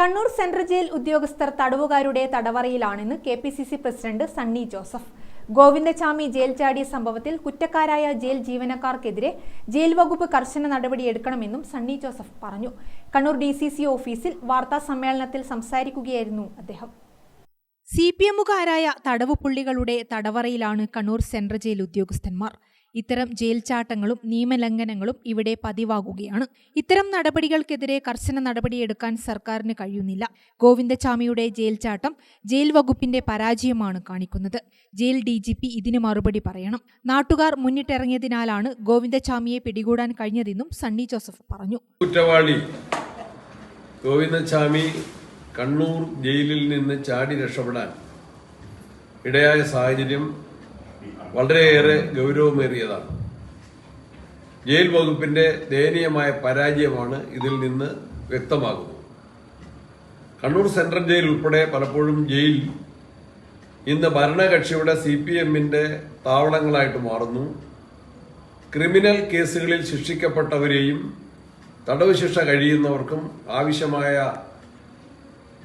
Kannur central jail ഉദ്യോഗസ്ഥർ തടവുകാരുടെ തടവറയിലാണെന്ന് K P C C president Sunny Joseph. Govindachami jail ചാടിയ സംഭവത്തിൽ കുറ്റക്കാരായ ജയിൽ ജീവനക്കാർക്കെതിരെ ജയിൽ വകുപ്പ് കർശന നടപടിയെടുക്കണമെന്നും സണ്ണി ജോസഫ് പറഞ്ഞു. കണ്ണൂർ ഡി സി സി ഓഫീസിൽ വാർത്താ സമ്മേളനത്തിൽ സംസാരിക്കുകയായിരുന്നു അദ്ദേഹം. സി പി എമ്മുകാരായ തടവുപുള്ളികളുടെ തടവറയിലാണ് കണ്ണൂർ സെൻട്രൽ ജയിൽ ഉദ്യോഗസ്ഥന്മാർ. ഇത്തരം ജയിൽ ചാട്ടങ്ങളും നിയമലംഘനങ്ങളും ഇവിടെ പതിവാകുകയാണ്. ഇത്തരം നടപടികൾക്കെതിരെ കർശന നടപടിയെടുക്കാൻ സർക്കാരിന് കഴിയുന്നില്ല. ഗോവിന്ദചാമിയുടെ ജയിൽ ചാട്ടം ജയിൽ വകുപ്പിന്റെ പരാജയമാണ് കാണിക്കുന്നത്. ജയിൽ ഡി ജി പി ഇതിന് മറുപടി പറയണം. നാട്ടുകാർ മുന്നിട്ടിറങ്ങിയതിനാലാണ് ഗോവിന്ദചാമിയെ പിടികൂടാൻ കഴിഞ്ഞതെന്നും സണ്ണി ജോസഫ് പറഞ്ഞു. കുറ്റവാളി. ഗോവിന്ദസ്വാമി കണ്ണൂർ ജയിലിൽ നിന്ന് ചാടി രക്ഷപ്പെടാൻ ഇടയായ സാഹചര്യം വളരെയേറെ ഗൗരവമേറിയതാണ്. ജയിൽ വകുപ്പിന്റെ ദയനീയമായ പരാജയമാണ് ഇതിൽ നിന്ന് വ്യക്തമാകുന്നത്. കണ്ണൂർ സെൻട്രൽ ജയിൽ ഉൾപ്പെടെ പലപ്പോഴും ജയിൽ ഇന്ന് ഭരണകക്ഷിയുടെ സി പി എമ്മിന്റെ താവളങ്ങളായിട്ട് മാറുന്നു. ക്രിമിനൽ കേസുകളിൽ ശിക്ഷിക്കപ്പെട്ടവരെയും തടവ് ശിക്ഷ കഴിയുന്നവർക്കും ആവശ്യമായ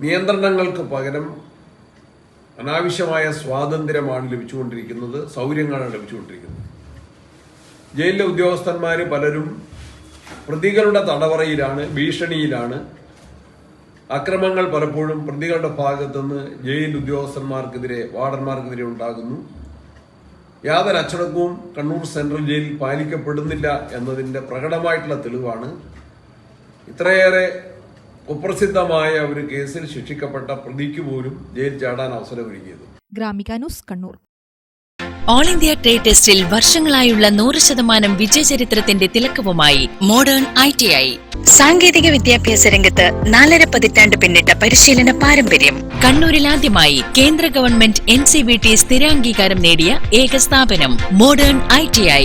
നിയന്ത്രണങ്ങൾക്ക് പകരം അനാവശ്യമായ സ്വാതന്ത്ര്യമാണ് ലഭിച്ചുകൊണ്ടിരിക്കുന്നത് സൗകര്യങ്ങളാണ് ലഭിച്ചുകൊണ്ടിരിക്കുന്നത്. ജയിലിലെ ഉദ്യോഗസ്ഥന്മാർ പലരും പ്രതികളുടെ തടവറയിലാണ് ഭീഷണിയിലാണ്. അക്രമങ്ങൾ പലപ്പോഴും പ്രതികളുടെ ഭാഗത്തുനിന്ന് ജയിൽ ഉദ്യോഗസ്ഥന്മാർക്കെതിരെ വാർഡന്മാർക്കെതിരെ ഉണ്ടാകുന്നു. യാതൊരു അച്ചടക്കവും കണ്ണൂർ സെൻട്രൽ ജയിലിൽ പാലിക്കപ്പെടുന്നില്ല എന്നതിന്റെ പ്രകടമായിട്ടുള്ള തെളിവാണ്. ഇത്രയേറെ കുപ്രസിദ്ധമായ ഒരു കേസിൽ ശിക്ഷിക്കപ്പെട്ട പ്രതിക്ക് പോലും ജയിൽ ചാടാൻ അവസരമൊരുക്കിയത്. Gramika news Kannur. All India trade ടെസ്റ്റിൽ വർഷങ്ങളായുള്ള നൂറ് ശതമാനം വിജയചരിത്രത്തിന്റെ തിലക്കവുമായി മോഡേൺ ഐ ടി ഐ. സാങ്കേതിക വിദ്യാഭ്യാസ രംഗത്ത് നാലര പതിറ്റാണ്ട് പിന്നിട്ട പരിശീലന പാരമ്പര്യം. കണ്ണൂരിൽ ആദ്യമായി കേന്ദ്ര government N C V T സ്ഥിരാംഗീകാരം നേടിയ ഏക സ്ഥാപനം മോഡേൺ ഐ ടി ഐ.